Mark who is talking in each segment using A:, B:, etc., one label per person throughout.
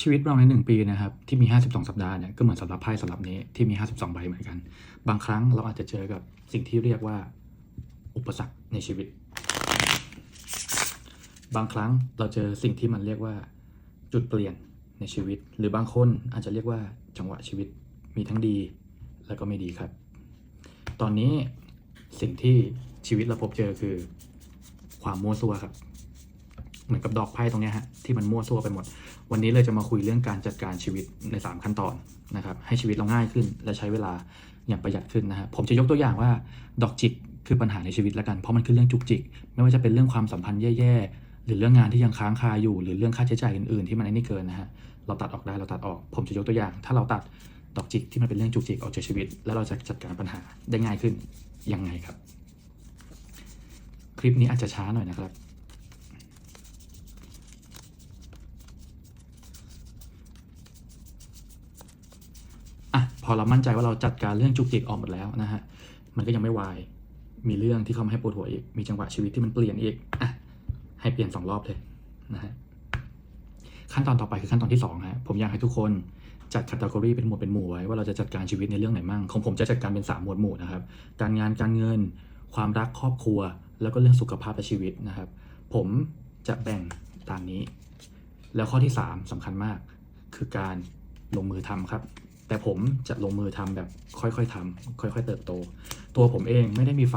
A: ชีวิตเราในหนึ่งปีนะครับที่มี 52 สัปดาห์เนี่ยก็เหมือนสำหรับไพ่สำหรับนี้ที่มี 52 ใบเหมือนกัน บางครั้งเราอาจจะเจอกับสิ่งที่เรียกว่า อุปสรรคในชีวิต บางครั้งเราเจอสิ่งที่มันเรียกว่าจุดเปลี่ยนในชีวิต หรือบางคนอาจจะเรียกว่าจังหวะชีวิตมีทั้งดีและก็ไม่ดีครับ ตอนนี้สิ่งที่ชีวิตเราพบเจอคือความมั่วซั่วครับ เหมือนกับดอกไพ่ตรงนี้ฮะที่มันมั่วซั่วไปหมด วันนี้เลยจะมาคุยเรื่องการจัดการชีวิตใน 3 ขั้นตอนนะครับให้ชีวิตเราง่ายขึ้น และใช้เวลาอย่างประหยัดขึ้นนะฮะผมจะยกตัวอย่างว่าดอกจิกคือปัญหาในชีวิตแล้วกันเพราะมันคือเรื่องจุกจิก ไม่ว่าจะเป็นเรื่องความสัมพันธ์แย่ๆหรือเรื่องงานที่ยังค้างคาอยู่ หรือเรื่องค่าใช้จ่ายอื่นๆ ที่มันไอ้นี่เกินนะฮะเราตัดออกได้เราตัดออก ผมจะยกตัวอย่าง ถ้าเราตัดดอกจิกที่มันเป็นเรื่องจุกจิกออกจากชีวิต แล้วเราจะจัดการปัญหาได้ง่ายขึ้นยังไงครับ คลิปนี้อาจจะช้าหน่อยนะครับ อะพอเรามั่นใจว่าเราจัดการเรื่องจุกจิกออกหมดแล้วนะฮะมันก็ยังไม่วายมีเรื่องที่เข้ามาให้ปวดหัวอีกมีจังหวะชีวิตที่มันเปลี่ยนอีกอะให้เปลี่ยนสองรอบเลยนะฮะขั้นตอนต่อไปคือขั้นตอนที่สองฮะผมอยากให้ทุกคนจัดคัต e กรีเป็นหมวดเป็นหมู่ไว้ว่าเราจะจัดการชีวิตในเรื่องไหนมั่งของผมจะจัดการเป็นสามหมวดหมู่นะครับ การงานการเงิน ความรักครอบครัว แล้วก็เรื่องสุขภาพและชีวิตนะครับ ผมจะแบ่งตามนี้ แล้วข้อที่สามสำคัญมาก คือการลงมือทำครับ แต่ผมจะลงมือทำแบบค่อยๆทำค่อย ๆ เติบโต ตัวผมเองไม่ได้มีไฟ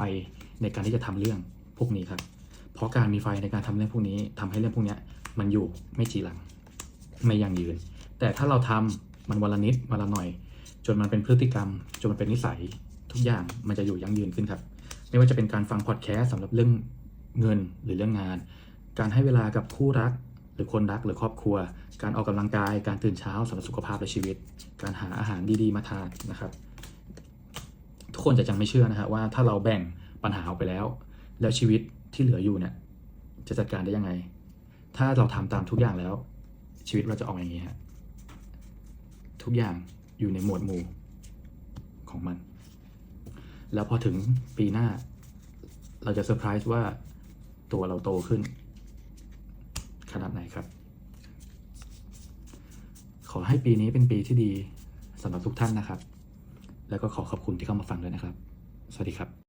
A: ในการที่จะทำเรื่องพวกนี้ครับ เพราะการมีไฟในการทำเรื่องพวกนี้ทำให้เรื่องพวกนี้มันอยู่ไม่จีรัง ไม่ยั่งยืน แต่ถ้าเราทำมันวันละนิดวันละหน่อย จนมันเป็นพฤติกรรม จนมันเป็นนิสัย ทุกอย่างมันจะอยู่ยั่งยืนขึ้นครับ ไม่ว่าจะเป็นการฟังพอดแคสต์สำหรับเรื่องเงินหรือเรื่องงาน การให้เวลากับคู่รัก หรือคนรักหรือครอบครัว การออกกำลังกาย การตื่นเช้าสำหรับสุขภาพและชีวิต การหาอาหารดีๆมาทานนะครับ ทุกคนจะยังไม่เชื่อนะฮะว่าถ้าเราแบ่งปัญหาออกไปแล้ว แล้วชีวิตที่เหลืออยู่เนี่ยจะจัดการได้ยังไง ถ้าเราทำตามทุกอย่างแล้ว ชีวิตเราจะออกอย่างนี้ฮะทุกอย่างอยู่ในหมวดหมู่ของมัน แล้วพอถึงปีหน้า เราจะเซอร์ไพรส์ว่าตัวเราโตขึ้น ขนาดไหนครับ ขอให้ปีนี้เป็นปีที่ดีสำหรับทุกท่านนะครับ แล้วก็ขอขอบคุณที่เข้ามาฟังด้วยนะครับ สวัสดีครับ